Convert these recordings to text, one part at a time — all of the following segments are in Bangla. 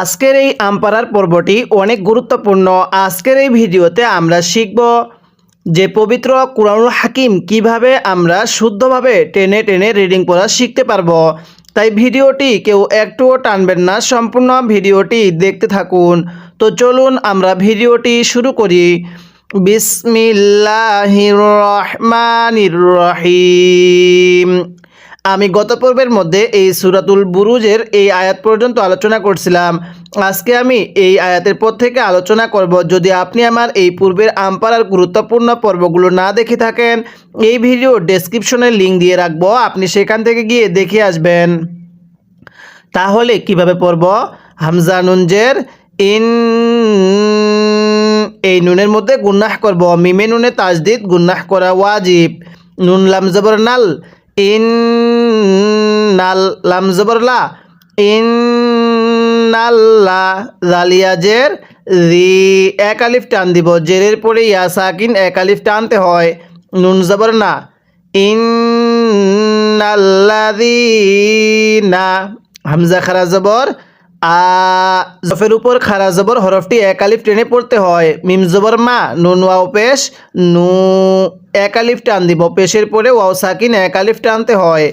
আজকের এই আমপাড়ার পর্বটি অনেক গুরুত্বপূর্ণ। আজকের এই ভিডিওতে আমরা শিখব যে পবিত্র কুরআনুল হাকিম কীভাবে আমরা শুদ্ধভাবে টেনে টেনে রিডিং পড়া শিখতে পারব। তাই ভিডিওটি কেউ একটুও টানবেন না, সম্পূর্ণ ভিডিওটি দেখতে থাকুন। তো চলুন আমরা ভিডিওটি শুরু করি। বিসমিল্লাহির রহমানির রহিম। আমি গত পর্বের মধ্যে এই সুরাতুল বুরুজের এই আয়াত পর্যন্ত আলোচনা করছিলাম। আজকে আমি এই আয়াতের পর থেকে আলোচনা করব। যদি আপনি আমার এই পূর্বের আমপাড়ার গুরুত্বপূর্ণ পর্বগুলো না দেখে থাকেন, এই ভিডিও ডেসক্রিপশনে লিঙ্ক দিয়ে রাখব। আপনি সেখান থেকে গিয়ে দেখে আসবেন। তাহলে কীভাবে পড়ব? হামজা নুনজের ইন এই নুনের মধ্যে গুন্নাহ করব। মিমে নুনে তাজদিদ গুন্নাহ করা ওয়াজিব। নুন লাম জবর নাল ইন নাল লাম জবর লা। ইন নাল্লা জালিয়াজের রি এক আলিফ টান দিব। জেরের পরে ইয়া সাকিন এক আলিফ টানতে হয়। নুন জবর না। ইন নাল্লাযীনা হামজা খারা জবর। আ, জফের উপর খারা জবর হরফটি এক আলিফ টেনে পড়তে হয়। মিম জবর মা, নুন ওয়াও পেশ, নু এক আলিফ টান দিব। পেশের পরে ওয়াও সাকিন এক আলিফ টানতে হয়।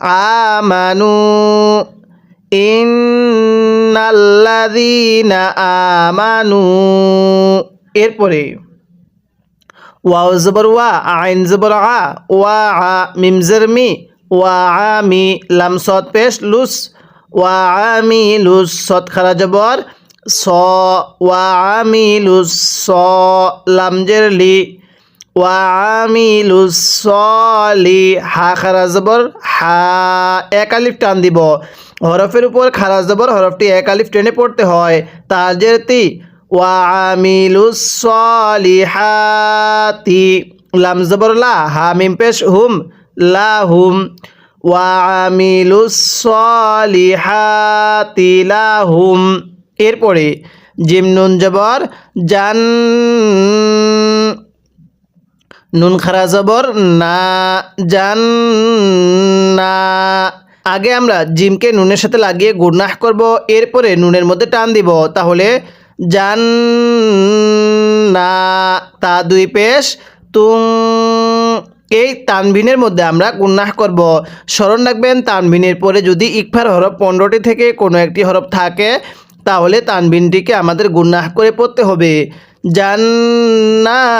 আমানু ইন্নাল্লাযীনা আমানু। এরপরে ওয়াও জবর ওয়া, আইন জবর আ, ওয়া আ, মিম জের মি, ওয়া আমি লাম সদ পেশ, লুস ওয়া আমি লুস সদ খারা জবর স ওয়া স লাম জের লি ওয়া আমি লুস সলি হা খারা জবর, হা এক আলিফ টান দিব। হরফের উপর খারা জবর, হরফটি এক আলিফ টেনে পড়তে হয়। তাজের তি ওয়া আমিলুস সলিহাতি লাম জবর লা হা মিম পেশ হুম, লা হুম ওয়া আমিলুস সলিহাতি লা হুম এরপরে জিম নুন জবর, জান নুন খারা জবর, না, জান না। আগে আমরা জিমকে নুনের সাথে লাগিয়ে গুড়নাহ করব, এরপরে নুনের মধ্যে টান দিব। তাহলে জান না, তা দুই পেশ, তুং এই তানভিনের মধ্যে আমরা গুন্নাহ করব। স্মরণ রাখবেন, তানভিনের পরে যদি ইকফার হরফ পনেরোটি থেকে কোনো একটি হরফ থাকে, তাহলে তানভিনটিকে আমাদের গুন্নাহ করে পড়তে হবে। জান্নাতুং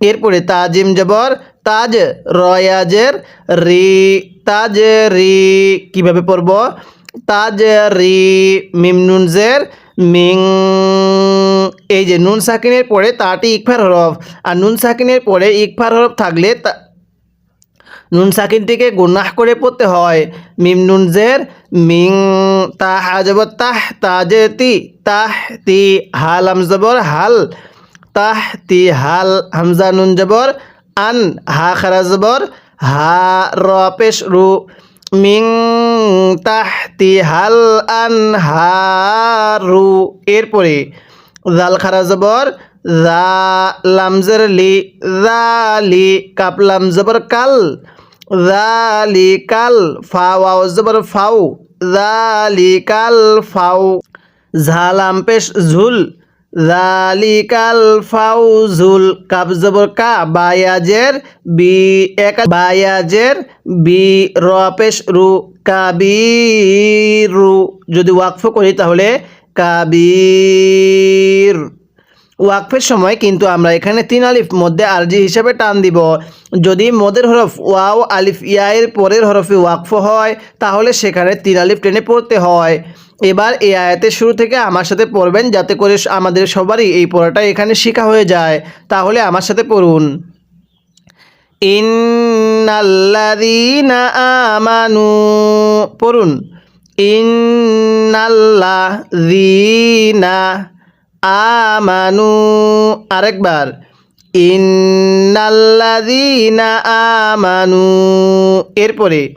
এরপরে তাজিম জবর, তাজ রয়াজের রি, তাজ রি, কীভাবে পড়ব? তাজ রি মিমনুনজের মিং এই যে নুন সাকিনের পরে তাটি ইকফার হরফ। আর নুন সাকিনের পরে ইকফার হরফ থাকলে তা নুন সাকিনটিকে গুনাহ করে পড়তে হয়। মিম নুন জের, মিং তাহ জবর তাহ তাজে তি, তাহ তি হাল হাম জবর, হাল, তাহ তি হাল হামজা নুন জবর, আন হা খারা জবর, হা র পেশ রু, মিং তাহতি হাল, আন হা হারু এরপরে জাল খারা জবর, জা লি জালি কাপ লাম জবর কাল জালি কাল ফা ওয়াও জবর ফাউ জালি কাল ফাউ ঝালাম পেশ ঝুল জালিকাল ফাউজুল কাব জবর কা বায়াজের বি এক বায়াজের বি র পেশ রু কাবিরু যদি ওয়াকফ করি তাহলে কাবির। ওয়াকফের সময় কিন্তু আমরা এখানে তিন আলিফ মধ্যে আরজি হিসাবে টান দিব। যদি মদের হরফ ওয়াও, আলিফ, ইয়ায়ের পরের হরফে ওয়াকফ হয়, তাহলে সেখানে তিন আলিফ টেনে পড়তে হয়। এবার এই আয়াতের শুরু থেকে আমার সাথে পড়বেন, যাতে করে আমাদের সবারই এই পড়াটা এখানে শেখা হয়ে যায়। তাহলে আমার সাথে পড়ুন। ইন্নাল্লাযীনা আমানু পড়ুন। ইন্নাল্লাযীনা আমানু। আরেকবার ইন্নাল্লাযীনা আমানু। এরপরে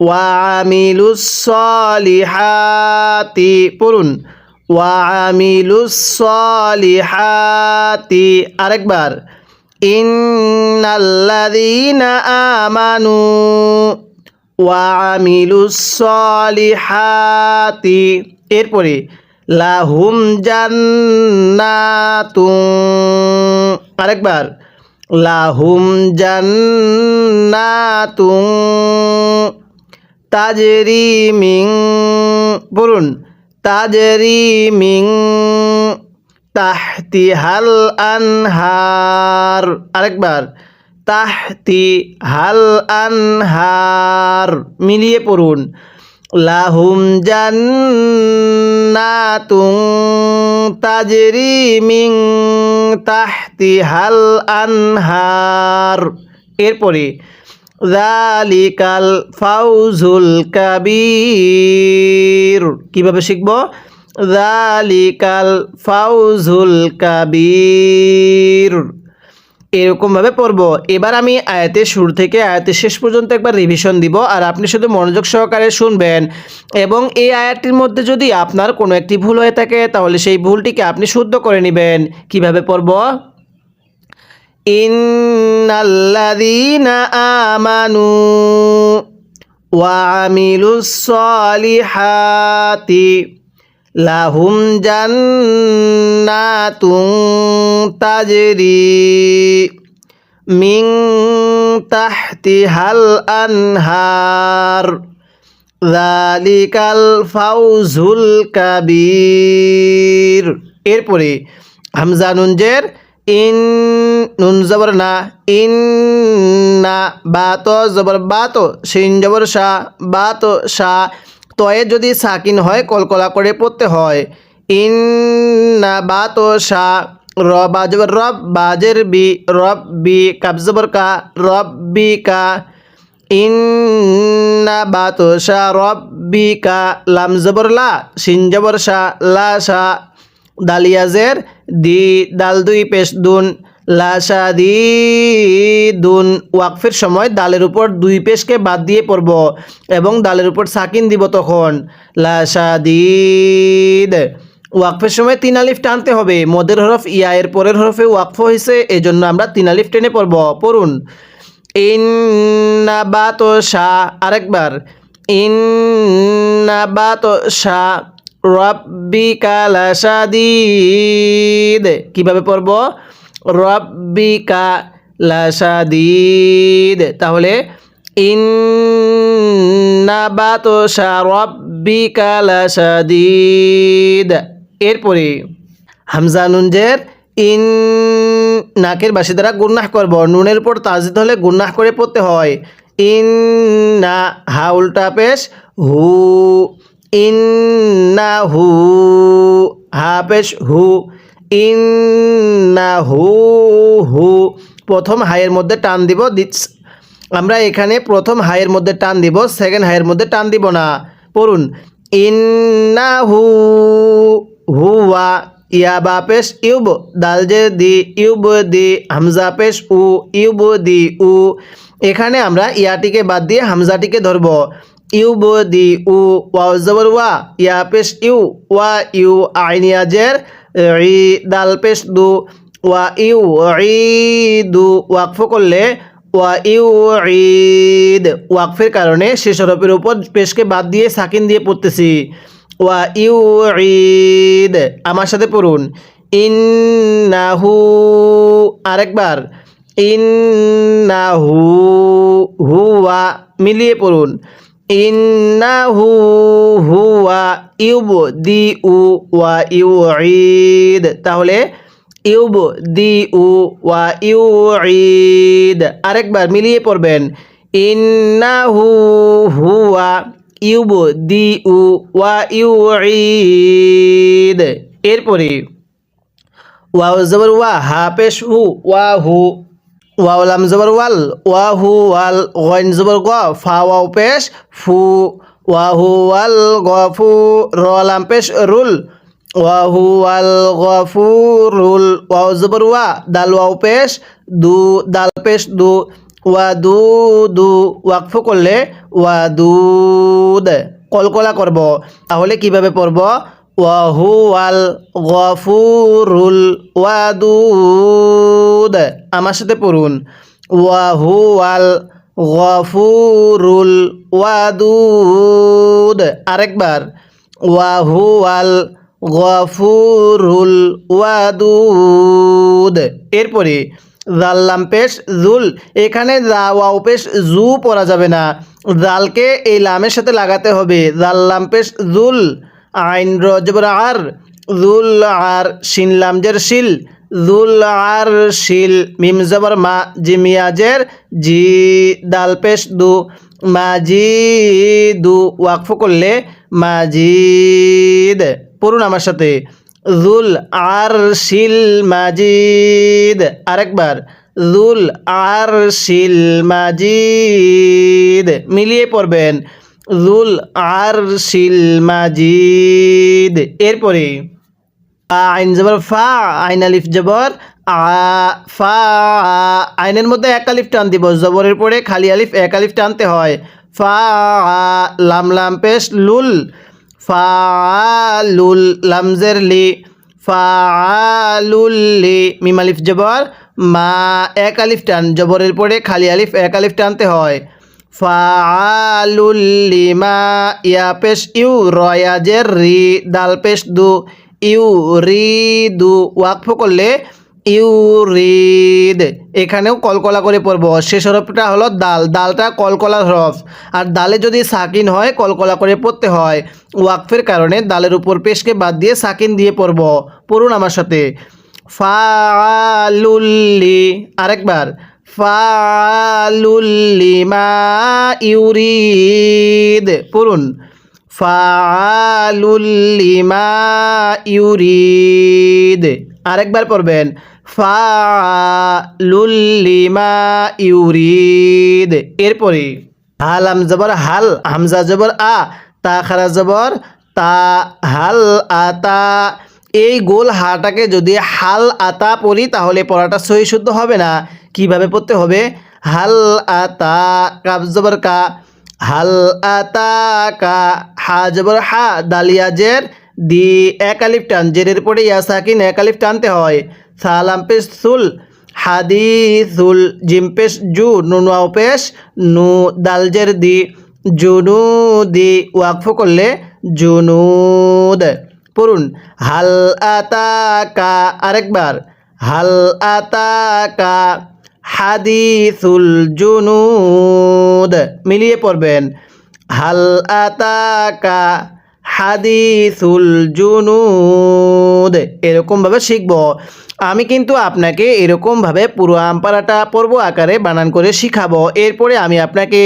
ওয়ামিলুস সলিহাতি পড়ুন। ওয়ামিলুস সলিহাতি আরেকবার ইন্নাল্লাযীনা আমানু। ওয়ামিলুস সলিহাতি এরপরে, লাহুম জান্নাতুন। আরেকবার, লাহুম জান্নাতুন তাজরি মিং বলুন, তাজরি মিং তাহতি হাল আনহার। আরেকবার তাহতি হাল আনহার। মিলিয়ে পড়ুন। লাহুম জান্নাতুন তাজরি মিং তাহতি হাল আনহার। এরপরে জালিকাল ফাউজুল কাবীর। কীভাবে শিখব? জালিকাল ফাউজুল কাবীর। এরকমভাবে পড়ব। এবার আমি আয়াতের শুরু থেকে আয়াতের শেষ পর্যন্ত একবার রিভিশন দিব আর আপনি শুধু মনোযোগ সহকারে শুনবেন। এবং এই আয়াতটির মধ্যে যদি আপনার কোনো একটি ভুল হয়ে থাকে, তাহলে সেই ভুলটিকে আপনি শুদ্ধ করে নেবেন। কীভাবে পড়ব? ইন্নাল্লাযীনা আমানু ওয়ামিলুস সলিহাতি। লাহুম জান্নাতুন তাজরি মিং তাহতিহাল আনহার। যালিকাল ফাউজুল কাবীর। এরপরে হামজা নুনজের ইন নুন জবর না ইন না বাত জবর বাত, সিন জবর শা বাত শা তয়ে যদি সাকিন হয়, কলকলা করে পড়তে হয়। ইন না বাত শা র বাজবর রব বাজের বি, রব বি কাবজবর কা, রব বি কা। ইন্না বাতশা রব্বিকা লাম জবর লা সিন জবর শা, লা শা। দালিয়াজের দি, দাল দুই, পেশ দুন। লাশা দি দুন ওয়াকফের সময় দালের উপর দুই পেশকে বাদ দিয়ে পড়ব এবং দালের উপর সাকিন দিব তখন। লাশা দিদ ওয়াকফের সময় তিন আলিফ টানতে হবে। মদের হরফ ইয়া, এর পরের হরফে ওয়াকফ হয়েছে এই জন্য আমরা তিন আলিফ টেনে পড়ব। পড়ুন। ইন্নাবাত শাহ আরেকবার। ইন্নাবাত শাহ রব্বিকা লাসাদিদ কীভাবে পড়ব? রব্বিকা লাসাদিদ তাহলে ইন্নাবাত শাহ রব্বিকা লাসাদিদ এরপরে, হামজা নুনজের ইন নাকের বাসি দ্বারা গুন্নাহ করব। নুনের উপর তাজিদ হলে গুন্নাহ করে পড়তে হয়। ইন না হা উল্টা পেশ, হু। ইন না হু, হা পেশ, হু। ইন না হু। হু প্রথম হাইয়ের মধ্যে টান দিব আমরা এখানে প্রথম হাইয়ের মধ্যে টান দিব, সেকেন্ড হাইয়ের মধ্যে টান দিব না। পড়ুন। ইন্নাহু হুয়া ইয়া বা পেশ ইউব, দাল যে দি ইউব দি, হামজা পেশ উ, ইউব দি উ। এখানে আমরা ইয়াটিকে বাদ দিয়ে হামজাটিকে ধরব। ইউব দি উ ওয়া জবর ওয়া, ইয়া পেশ ইউ, ওয়া ইউ আইনিয়াজের ই দাল পেশ দু ওয়া ইউ দু ওয়াকফ করলে ওয়া ইউ ঈদ ওয়াকফের কারণে শেষ হরফের উপর পেশকে বাদ দিয়ে সাকিন দিয়ে পড়তেছি। ওয়া ইউ ঈদ আমার সাথে পড়ুন। ইন্নাহু আরেকবার। ইন্নাহু হুয়া মিলিয়ে পড়ুন। ইন্নাহু হুয়া ইউব দি উ ওয়া ইউ ঈদ তাহলে ইউব দি উ ওয়া ইউ আরেকবার মিলিয়ে পড়বেন। ইন্নাহু হুয়া ইউব দি উ ওয়া ইউ ঈদ এরপরে ওয়াও জবর ওয়া হা পেশ হু, ওয়া হু ওয়াও লাম জবর ওয়াল ওয়া হু ওয়াল, গইন জবর গ, ফা ওয়াও পেশ, ফু ওয়া হু ওয়াল গফু র লাম পেশ, রুল ওয়া হু ওয়াল গফুরুল ওয়াও জবর ওয়া, দাল ওয়াও পেশ, দু, দাল পেশ, দু, ওয়া, দু দু, ওয়াকফ করলে, ওয়া দুদ কলকলা করব। তাহলে কীভাবে পড়ব? ওয়াহুয়াল গফুরুল ওয়াদুদ। আমার সাথে পড়ুন। ওয়াহুয়াল গফুরুল ওয়াদুদ। আরেকবার। ওয়াহুয়াল গফুরুল ওয়াদুদ। এরপরে জাল্লাম পেশ জুল। এখানে জা ওয়াও পেশ জু পড়া যাবে না। জালকে এই লামের সাথে লাগাতে হবে। জাল্লাম পেশ জুল। আইন রজবর আর, জুল আর শিন লামজের শিল, জুল আর শিল মিম জবর মা জিমিয়াজের জি দাল পেশ দু মাজি দু ওয়াকফ করলে মাজিদ পড়ুন আমার সাথে। জুল আর শিল মাজিদ আরেকবার। জুল আর শিল মাজিদ মিলিয়ে পড়বেন। জুল আর শিল মাজিদ। এরপরে আইন জবর ফা, আইন আলিফ জবর ফা, আইনের মধ্যে এক আলিফ টান দিব, জবরের পরে খালি আলিফ, এক আলিফ টানতে হয়। ফা, লাম লাম, পেশ, লুল, ফা, লুল লামজের লি, ফা, লুল, লি, মিম, আলিফ, জবর, মা, এক আলিফ টান, জবরের পরে খালি আলিফ, এক আলিফ টানতে হয়। ফালুল্লিমা ইয়া পেশ ইউ রয়াজের রি দাল পেশ দু ইউ রি দু, ওয়াকফ করলে ইউ রিদ। এখানেও কলকলা করে পড়ব। শেষ হরফটা হলো দাল। দালটা কলকলা হরফ। আর দালে যদি সাকিন হয়, কলকলা করে পড়তে হয়। ওয়াকফের কারণে দালের উপর পেশকে বাদ দিয়ে সাকিন দিয়ে পড়ব। পড়ুন আমার সাথে। ফালুল্লি আরেকবার। ফালুল্লিমা ইউরিদ। পড়ুন ফালুল্লিমা ইউরিদ। আরেকবার পড়বেন ফালুল্লিমা ইউরিদ। এরপরে, হালাম জবর হাল, হামজা জবর আ, তা খারা জবর তা হাল আতা। এই গোল হাটাকে যদি হাল আতা পড়ি, তাহলে পড়াটা সহি শুদ্ধ হবে না। কীভাবে পড়তে হবে? হাল আতা কাব জবর কা, হাল আতা কা, হা জবর হা দালিয়া জের, দি এক আলিফ টান, জেরের পরে ইয়া সাকিন এক আলিফ টানতে হয়। সালাম পেশ সুল হাদিসুল জিম পেশ জু, নুনওয়াও পেশ, নু দালজের দি, জুনু দি, ওয়াকফ করলে জুনুদ। পড়ুন, হাল আতাকা আরেকবার, হাল আতাকা হাদিসুল জুনুদ। মিলিয়ে পড়বেন, হাল আতাকা হাদিসুল জুনুদ। এরকমভাবে শিখব। আমি কিন্তু আপনাকে এরকমভাবে পুরো আমপারাটা পর্ব আকারে বানান করে শিখাবো। এরপরে আমি আপনাকে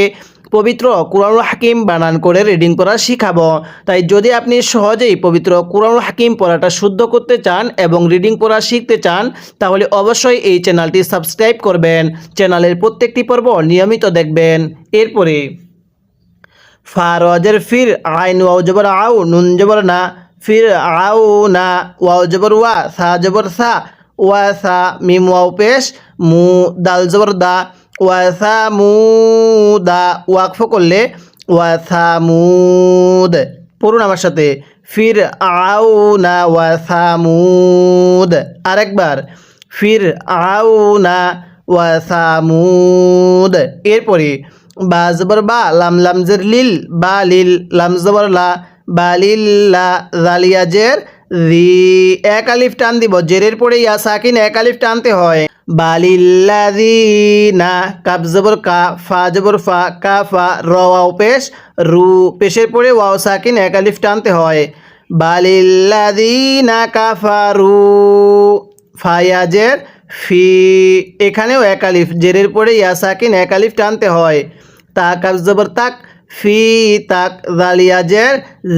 পবিত্র কোরআনুল হাকিম বানান করে রিডিং করা শিখাবো। তাই যদি আপনি সহজেই পবিত্র কোরআনুল হাকিম পড়াটা শুদ্ধ করতে চান এবং রিডিং পড়া শিখতে চান, তাহলে অবশ্যই এই চ্যানেলটি সাবস্ক্রাইব করবেন। চ্যানেলের প্রত্যেকটি পর্ব নিয়মিত দেখবেন। এরপরে ফারজের ফির আইন ওয়াও জবর আউ নুন জবর না, ফির আউ না ওয়াও জবর ওয়া, সা জবর সা, ওয়া সা মিম ওয়াও পেশ, মু, দাল জবর দা ওয়া সা মু দা ওয়াকফ করলে ওয়াসামুদ। পড়ুন আমার সাথে। ফির আউ না ওয়া সা মুদ আরেকবার। ফির আউ না ওয়া সা মুদ এরপরে বা জবর বা, লাম লামজের লিল, বা লিল, লাম জবর লা, বা লিল্লা জালিয়া জের রি এক আলিফ টান দিব, জেরের পরে ইয়া সাকিন এক আলিফ টানতে হয়। কা, ফা কা, ফা, র পেশ, রু, পেশের পরে সাকিন টানতে হয়। ফি এখানেও এক আলিফ, জেরের পরে ইয়া সাকিন এক আলিফ টানতে হয়। তাক আব জবর তাক, ফি, তাক জালিয়াজের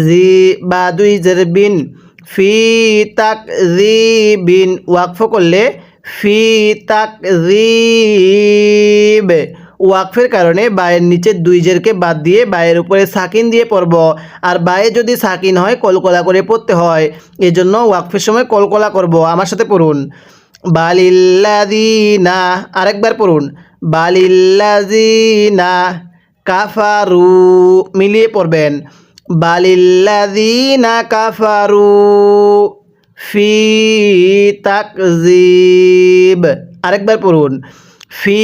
জি, বা, দুই, জের, বিন। ফি তাক জি বিন ওয়াকফ করলে ফি তাক জিব ওয়াকফের কারণে বায়ের নিচে দুই জেরকে বাদ দিয়ে বায়ের উপরে সাকিন দিয়ে পড়ব। আর বায়ে যদি সাকিন হয়, কলকলা করে পড়তে হয়। এজন্য ওয়াকফের সময় কলকলা করব। আমার সাথে পড়ুন। বালিল্লাদিনা আরেকবার পড়ুন। বালিল্লাদিনা কাফারু, মিলিয়ে পড়বেন। বালিল্লাদিনা কাফারু ফি তাকজিব আরেকবার পড়ুন। ফি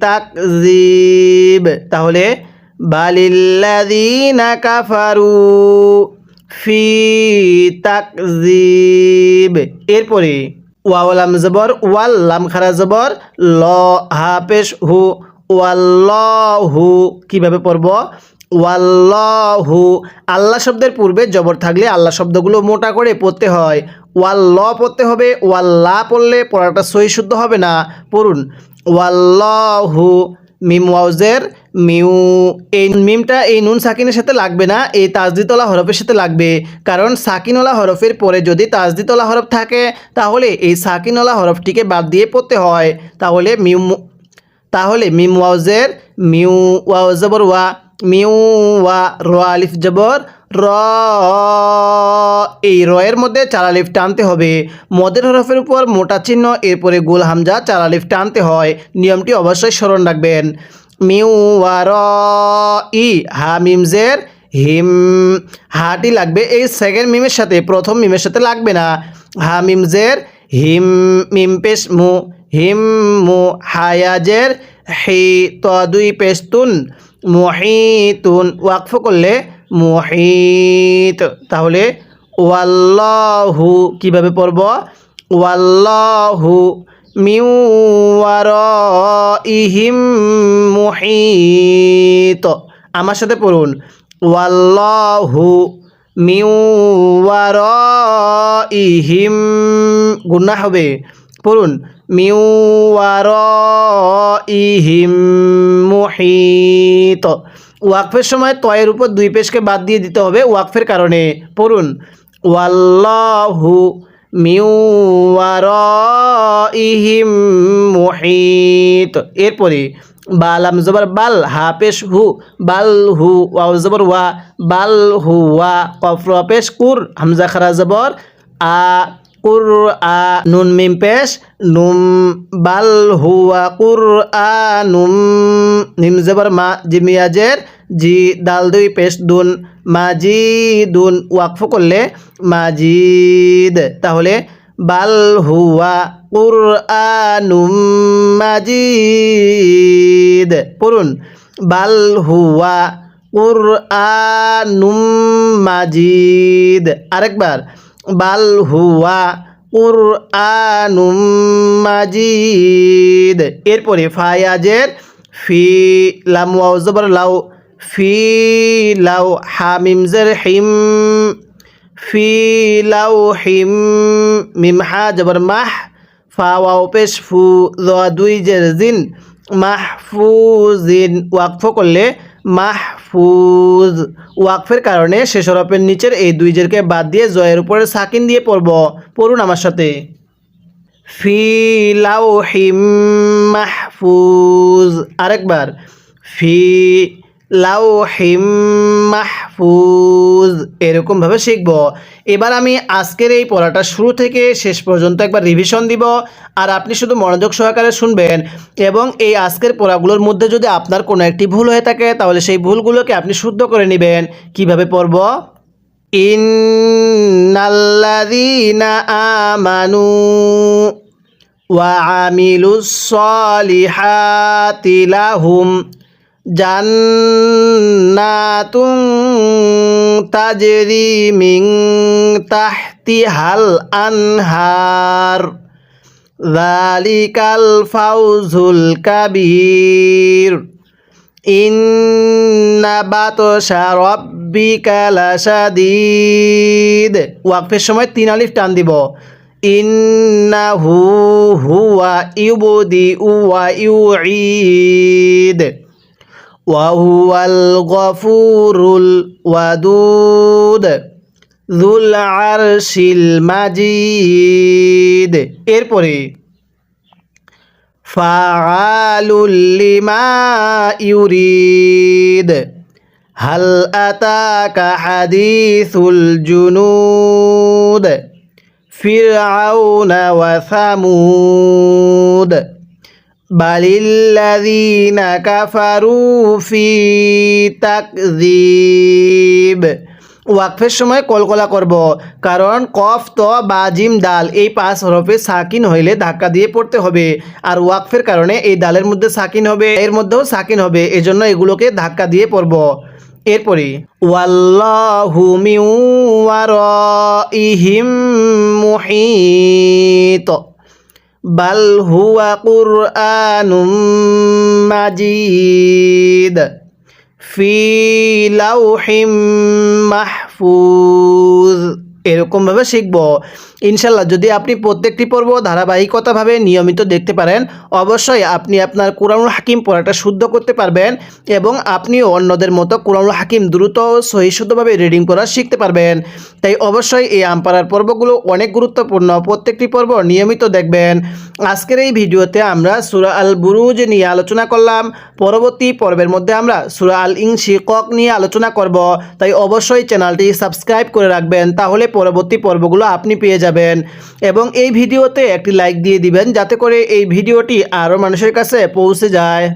তাকজিব তাহলে বালিল্লাযীনা কাফারু ফি তাকজিব এরপরে ওয়াওলাম জবর, ওয়াল লাম খারা জবর, ল, হা, পেশ, হু, ওয়াল্লাহু কীভাবে পড়ব? ওয়াল্লাহু, আল্লাহ শব্দের পূর্বে জবর থাকলে আল্লাহ শব্দগুলো মোটা করে পড়তে হয়। ওয়াল্ল পড়তে হবে ওয়াল্লা পড়লে পড়াটা সহি শুদ্ধ হবে না। পড়ুন, ওয়াল্লাহু, মিম ওয়াউজের মিউ, এই মিমটা এই নুন সাকিনের সাথে লাগবে না, এই তাজদিতলা হরফের সাথে লাগবে। কারণ সাকিনওয়ালা হরফের পরে যদি তাজদিতলা হরফ থাকে, তাহলে এই সাকিনওয়ালা হরফটিকে বাদ দিয়ে পড়তে হয়। তাহলে মিউ তাহলে মিম ওয়াউজের মিউ ওয়াও জবর ওয়া মিউ, ওয়া, র, আলিফ, জবর, র, এই রয়ের মধ্যে চার আলিফ টানতে হবে। মদের হরফের উপর মোটা চিহ্ন, এরপরে গোল হামজা, চার আলিফ টানতে হয়। নিয়মটি অবশ্যই স্মরণ রাখবেন। মিউ, ওয়া, র, ই, হা মিমজের হিম, হাটি লাগবে এই সেকেন্ড মিমের সাথে, প্রথম মিমের সাথে লাগবে না। হা মিমজের হিম, মিম, পেশ, মু, হিম, মু হায়াজের হি, ত, দুই পেস্তুন মুহিতুন, ওয়াকফ করলে মুহিত। তাহলে ওয়াল্লাহু কীভাবে পড়ব? ওয়াল্লাহু মিউ ইহিম মুহিত। আমার সাথে পড়ুন। ওয়াল্লাহু মিউ ইহিম গুন্না হবে। পড়ুন। মিউ ইহিম মুহিত। ওয়াকফের সময় তয়ের উপর দুই পেশকে বাদ দিয়ে দিতে হবে ওয়াকফের কারণে। পড়ুন, ওয়াল্লাহু মিউ ইহিম মুহিত। এরপরে, বালাম জবর বাল, হা পেশ হু, বাল হু, ওয়াও জবর ওয়া, বাল হু ওয়া কফর পেশ কুর, হামজা খারা জবর, আ কুর আ নুন মিম পেশ, নুম বাল হুয়া কুর আ নুম নিম জবর মা জিমিয়াজের জি দাল দুই পেশ দুন, মাজিদুন, ওয়াকফ করলে মাজিদ। তাহলে বাল হুয়া কুর আনুম মাজিদ। পড়ুন, বাল হুয়া কুর আনুম মাজিদ। আরেকবার বাল হুয়া কুর আনুম মাজিদ। এরপরে ফায়াজের ফি লাম লাউ, ফি লাউ হামিমজের হিম ফি লাউ হিম মিম হা জবর মাহ, ফা ওয়াও পেশ ফু দুই জের জিন মাহফুজিন ওয়াকফ করলে মাহফুজ। ওয়াকফের কারণে শেষ হরফের নিচের এই দুই জেরকে বাদ দিয়ে জয়ের উপরে সাকিন দিয়ে পড়ব। পড়ুন আমার সাথে। ফি লাউ হিম মাহফুজ। আরেকবার। ফি লাউহিম মাহফুজ। এরকমভাবে শিখব। এবার আমি আজকের এই পড়াটা শুরু থেকে শেষ পর্যন্ত একবার রিভিশন দিব। আর আপনি শুধু মনোযোগ সহকারে শুনবেন এবং এই আজকের পড়াগুলোর মধ্যে যদি আপনার কোনো একটি ভুল হয়ে থাকে, তাহলে সেই ভুলগুলোকে আপনি শুদ্ধ করে নেবেন। কীভাবে পড়ব? ইন্নাল্লাযীনা আমানু ওয়া আমিলুস সালিহাতি লাহুম। জান্নাতুন তাজরি মিং তাহতিহাল আনহার। জালিকাল ফাউজুল কাবীর। ওয়াকফের সময় তিন আলিফ টান দিব। ইন্না হু হুয়া ইউবদি উয়া ইউঈদ। وهو الغفور الودود ذو العرش المجيد এরপরে فعال لما يريد هل أتاك حديث الجنود فرعون وثمود বালিল্লাদিনা কাফারুফি তাকজিব ওয়াকফের সময় কলকলা করব, কারণ কফ ত বাজিম দাল এই পাঁচ হরফে সাকিন হইলে ধাক্কা দিয়ে পড়তে হবে, আর ওয়াকফের কারণে এই দালের মধ্যে সাকিন হবে, এর মধ্যেও সাকিন হবে, এজন্য এগুলোকে ধাক্কা দিয়ে পড়ব। এরপরে ওয়াল্লাহুমিউ ওয়ার ইহিম মুহিত। বাল হুয়া কুরআনুম মাজিদ ফি লাউহিম মাহফুজ। এরকমভাবে শিখব। ইনশাল্লাহ, যদি আপনি প্রত্যেকটি পর্ব ধারাবাহিকতাভাবে নিয়মিত দেখতে পারেন, অবশ্যই আপনি আপনার কোরআনুল হাকিম পড়াটা শুদ্ধ করতে পারবেন এবং আপনিও অন্যদের মতো কোরআনুল হাকিম দ্রুত ও সহিশুদ্ধভাবে রিডিং করা শিখতে পারবেন। তাই অবশ্যই এই আমপাড়ার পর্বগুলো অনেক গুরুত্বপূর্ণ। প্রত্যেকটি পর্ব নিয়মিত দেখবেন। আজকের এই ভিডিওতে আমরা সুরা আল বুরুজ নিয়ে আলোচনা করলাম। পরবর্তী পর্বের মধ্যে আমরা সুরা আল ইংশিকক নিয়ে আলোচনা করব। তাই অবশ্যই চ্যানেলটি সাবস্ক্রাইব করে রাখবেন। তাহলে পরবর্তী পর্বগুলো আপনি পেয়ে যাবেন এবং এই ভিডিওতে একটি লাইক দিয়ে দিবেন, যাতে করে এই ভিডিওটি আরও মানুষের কাছে পৌঁছে যায়।